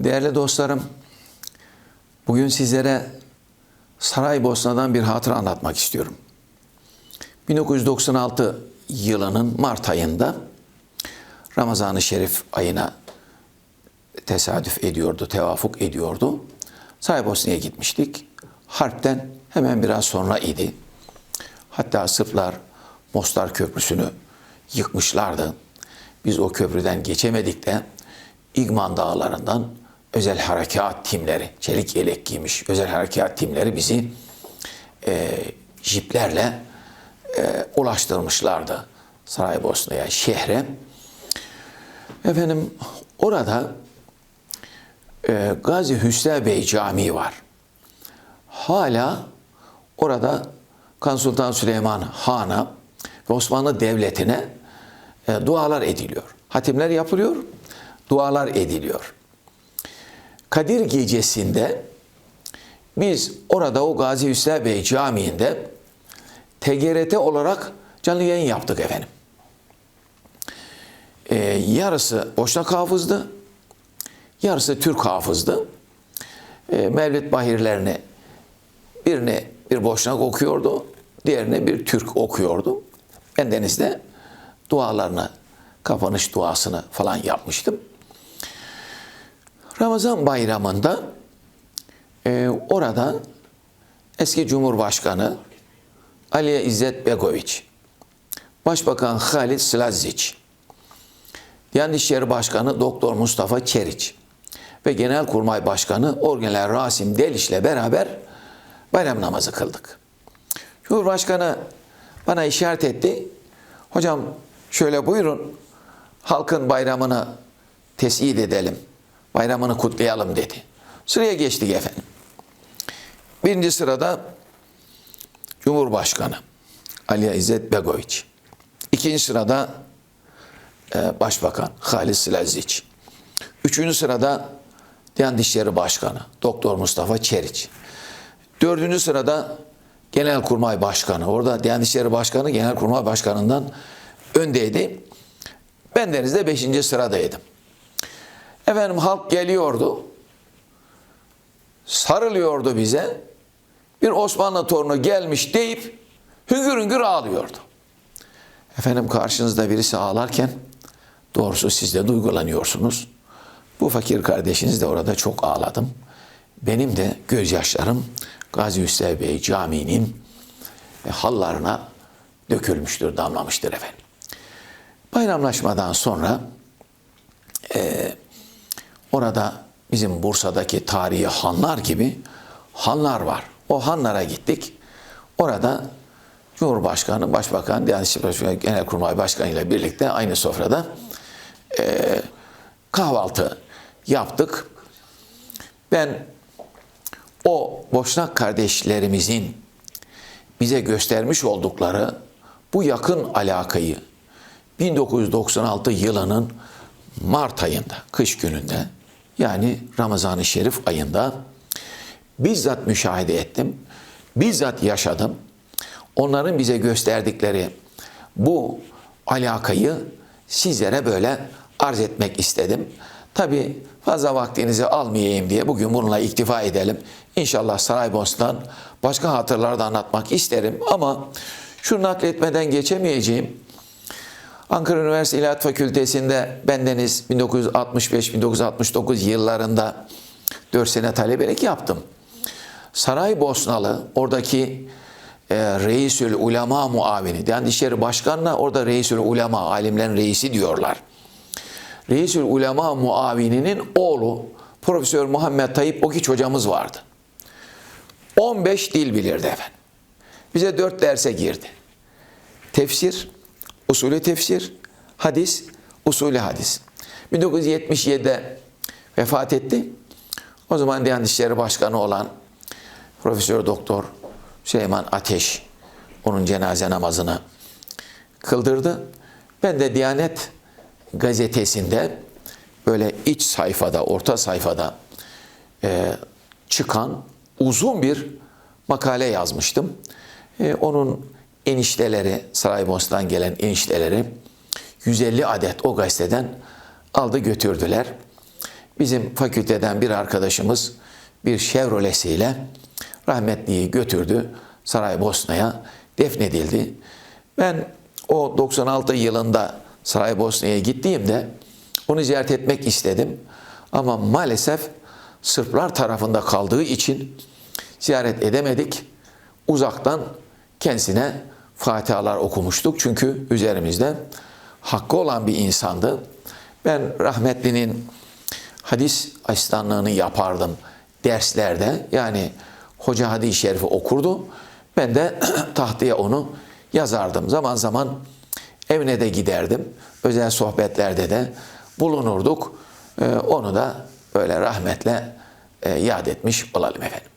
Değerli dostlarım, bugün sizlere Saraybosna'dan bir hatıra anlatmak istiyorum. 1996 yılının Mart ayında Ramazan-ı Şerif ayına tesadüf ediyordu, tevafuk ediyordu. Saraybosna'ya gitmiştik. Harpten hemen biraz sonra idi. Hatta Sırplar Mostar Köprüsü'nü yıkmışlardı. Biz o köprüden geçemedik de İgman dağlarından özel harekat timleri, çelik yelek giymiş özel harekat timleri bizi e, jiplerle e, ulaştırmışlardı Saraybosna'ya, şehre. Efendim orada e, Gazi Hüsrev Bey Camii var. Hala orada Kan Sultan Süleyman Han'a ve Osmanlı Devleti'ne e, dualar ediliyor. Hatimler yapılıyor, dualar ediliyor. Kadir gecesinde biz orada o Gazi Hüsrev Bey Camii'nde TGRT olarak canlı yayın yaptık efendim. Ee, yarısı Boşnak hafızdı, yarısı Türk hafızdı. Ee, Mevlid bahirlerini birini bir Boşnak okuyordu, diğerini bir Türk okuyordu. Ben denizde dualarını, kapanış duasını falan yapmıştım. Ramazan bayramında e, orada eski Cumhurbaşkanı Ali İzzet Begoviç, Başbakan Halid Slazic, Diyanet İşleri Başkanı Doktor Mustafa Çeriç ve Genelkurmay Başkanı Orgeneral Rasim Deliş ile beraber bayram namazı kıldık. Cumhurbaşkanı bana işaret etti. Hocam şöyle buyurun halkın bayramını tesiyid edelim. Bayramını kutlayalım dedi. Sıraya geçtik efendim. Birinci sırada Cumhurbaşkanı Ali İzzet Begoviç. İkinci sırada e, Başbakan Halis Silazic. Üçüncü sırada Diyanet İşleri Başkanı Doktor Mustafa Çeriç. Dördüncü sırada Genelkurmay Başkanı. Orada Diyanet İşleri Başkanı Genelkurmay Başkanı'ndan öndeydi. Ben denizde beşinci sıradaydım. Efendim halk geliyordu. Sarılıyordu bize. Bir Osmanlı torunu gelmiş deyip hüngür hüngür ağlıyordu. Efendim karşınızda birisi ağlarken doğrusu siz de duygulanıyorsunuz. Bu fakir kardeşiniz de orada çok ağladım. Benim de gözyaşlarım Gazi Hüsrev Bey Camii'nin hallarına dökülmüştür, damlamıştır efendim. Bayramlaşmadan sonra e, orada bizim Bursa'daki tarihi hanlar gibi hanlar var. O hanlara gittik. Orada Cumhurbaşkanı, Başbakan, Diyanet Başkanı, Genelkurmay Başkanı ile birlikte aynı sofrada e, kahvaltı yaptık. Ben o Boşnak kardeşlerimizin bize göstermiş oldukları bu yakın alakayı 1996 yılının Mart ayında, kış gününde yani Ramazan-ı Şerif ayında bizzat müşahede ettim, bizzat yaşadım. Onların bize gösterdikleri bu alakayı sizlere böyle arz etmek istedim. Tabi fazla vaktinizi almayayım diye bugün bununla iktifa edelim. İnşallah Saraybosna'dan başka hatırları da anlatmak isterim ama şunu nakletmeden geçemeyeceğim. Ankara Üniversitesi İlahiyat Fakültesi'nde bendeniz 1965-1969 yıllarında 4 sene talebelik yaptım. Saraybosnalı oradaki e, Reisül Ulema muavini, yani İşleri Başkanı'na orada Reisül Ulema, alimlerin reisi diyorlar. Reisül Ulema muavininin oğlu Profesör Muhammed Tayyip Okiç hocamız vardı. 15 dil bilirdi efendim. Bize 4 derse girdi. Tefsir, usulü tefsir, hadis, usulü hadis. 1977'de vefat etti. O zaman Diyanet İşleri Başkanı olan Profesör Doktor Süleyman Ateş onun cenaze namazını kıldırdı. Ben de Diyanet gazetesinde böyle iç sayfada, orta sayfada e, çıkan uzun bir makale yazmıştım. E, onun enişteleri, Saraybosna'dan gelen enişteleri 150 adet o gazeteden aldı götürdüler. bizim fakülteden bir arkadaşımız bir Chevrolet'siyle rahmetliyi götürdü Saraybosna'ya defnedildi. Ben o 96 yılında Saraybosna'ya gittiğimde onu ziyaret etmek istedim. Ama maalesef Sırplar tarafında kaldığı için ziyaret edemedik. Uzaktan kendisine fatihalar okumuştuk. Çünkü üzerimizde hakkı olan bir insandı. Ben rahmetlinin hadis asistanlığını yapardım derslerde. Yani hoca hadis-i şerifi okurdu. Ben de tahtaya onu yazardım. Zaman zaman evine de giderdim. Özel sohbetlerde de bulunurduk. Ee, Onu da böyle rahmetle e, yad etmiş olalım efendim.